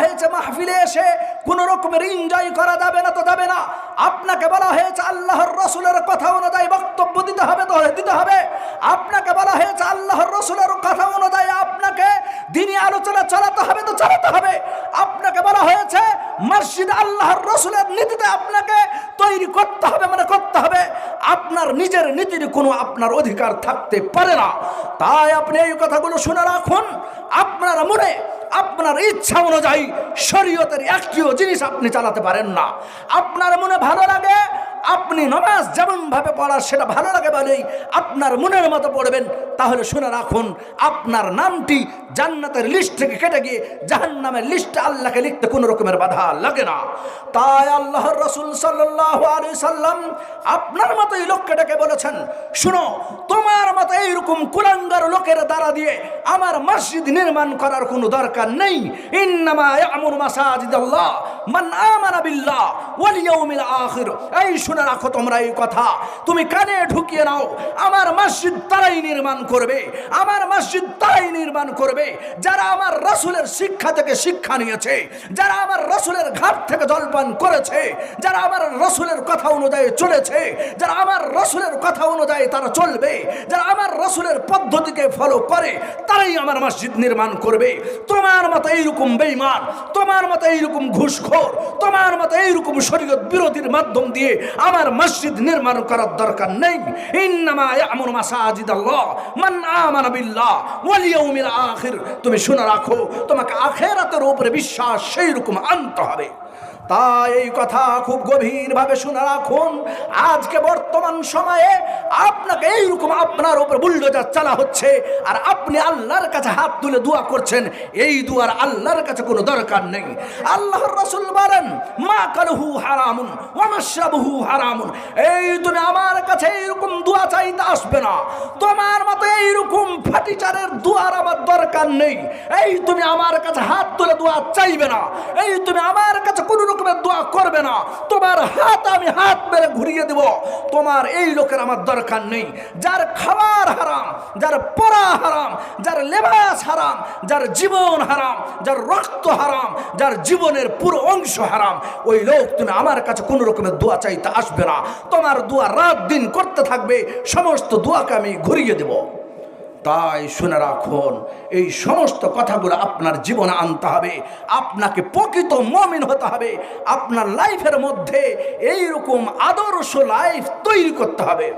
হয়েছে মাহফিলে এসে কোন রকমের এনজয় করা যাবে না তো যাবে না। আপনাকে বলা হয়েছে আল্লাহর রসুলের কথা অনুযায়ী বক্তব্য দিতে হবে তো দিতে হবে। আপনাকে বলা হয়েছে আল্লাহর রসুলের কথা অনুযায়ী আপনাকে দিনী আলোচনা চালাতে হবে তো চালাতে হবে। আপনাকে বলা হয়েছে মসজিদ আল্লাহর রসুলের নীতিতে আপনাকে তৈরি করতে হবে মানে করতে হবে। আপনার নিজের নীতির কোনো আপনার অধিকার থাকতে পারে না। তাই আপনি এই কথাগুলো শুনে রাখুন। আপনার মনে আপনার ইচ্ছা অনুযায়ী শরীয়তের একটিও জিনিস আপনি চালাতে পারেন না। আপনার মনে ভালো লাগে, আপনি নমাজ যেমনভাবে পড়ার সেটা ভালো লাগে বলেই আপনার মনের মতো পড়বেন, তাহলে শুনে রাখুন, আপনার নামটি জান্নাতের লিস্ট থেকে কেটে গিয়ে জাহান্নামের লিস্টে আল্লাহকে লিখতে কোনো রকমের বাধা লাগে না। তাই আল্লাহর রসুল সাল্লাহ আলী সাল্লাম আপনার মতোই লোককে ডেকে বলেছেন, শুনো, তোমার মতো এইরকম কুলাঙ্গার লোকের দ্বারা দিয়ে আমার মসজিদ নির্মাণ করার কোনো দরকার নেই। ইন্নামা ইয়ামুর মাসাজিদ আল্লাহ মান আমানা এই কথা। তুমি কানে ঢুকিয়ে নাও, আমার মসজিদ তারাই নির্মাণ করবে, আমার মসজিদ তারাই নির্মাণ করবে। যারা আমার রসুলের শিক্ষা থেকে শিক্ষা নিয়েছে, যারা আমার রসুলের ঘাট থেকে জলপান করেছে, যারা আমার রসুলের কথা অনুযায়ী চলেছে, যারা আমার রসুলের কথা অনুযায়ী তারা চলবে, যারা আমার রসুলের পদ্ধতিকে ফলো করে, তারাই আমার মসজিদ নির্মাণ করবে। তোমার মতো এইরকম বেইমান তোমার মতো এইরকম ঘুষখোর তোমার মতো এইরকম শরীয়ত বিরোধীর মাধ্যম দিয়ে আমার মসজিদ নির্মাণ করার দরকার নেই। আখির। তুমি শুনে রাখো, তোমাকে আখেরাতের উপরে বিশ্বাস সেই রকম আনতে হবে। তাই এই কথা খুব গভীরভাবে শুনে রাখুন। আজকে বর্তমান সময়ে আপনাকে এইরকম আপনার উপর বুল্ডোজার চালা হচ্ছে, আর আপনি আল্লাহর কাছে হাত তুলে দোয়া করছেন, এই দুয়ার আল্লাহর কাছে কোনো দরকার নেই। আল্লাহর রসুল বলেন, মা কালহু হারামুন ওয়ামাশরাবহু হারামুন। এই তুমি আমার কাছে এইরকম দোয়া চাইতে আসবে না। তোমার মতো এইরকম ফাটিচারের দরকার নেই। এই তুমি আমার কাছে হাত তুলে দোয়া চাইবে না। এই তুমি আমার কাছে কোনো রকমের দোয়া করবে না। তোমার হাত আমি হাত মেরে ঘুরিয়ে দেব। তোমার এই লোকের আমার দরকার নেই। যার খাবার হারাম, যার পড়া হারাম, যার লেবাস হারাম, যার জীবন হারাম, যার রক্ত হারাম, যার জীবনের পুরো অংশ হারাম, ওই লোক তুমি আমার কাছে কোনো রকমের দোয়া চাইতে আসবে না। তোমার দোয়া রাত দিন করতে থাকবে, সমস্ত দোয়াকে আমি ঘুরিয়ে দেব। তাই শুনে রাখুন, এই সমস্ত কথাগুলো আপনার জীবনে আনতে হবে। আপনাকে প্রকৃত মমিন হতে হবে। আপনার লাইফের মধ্যে এই রকম আদর্শ লাইফ তৈরি করতে হবে।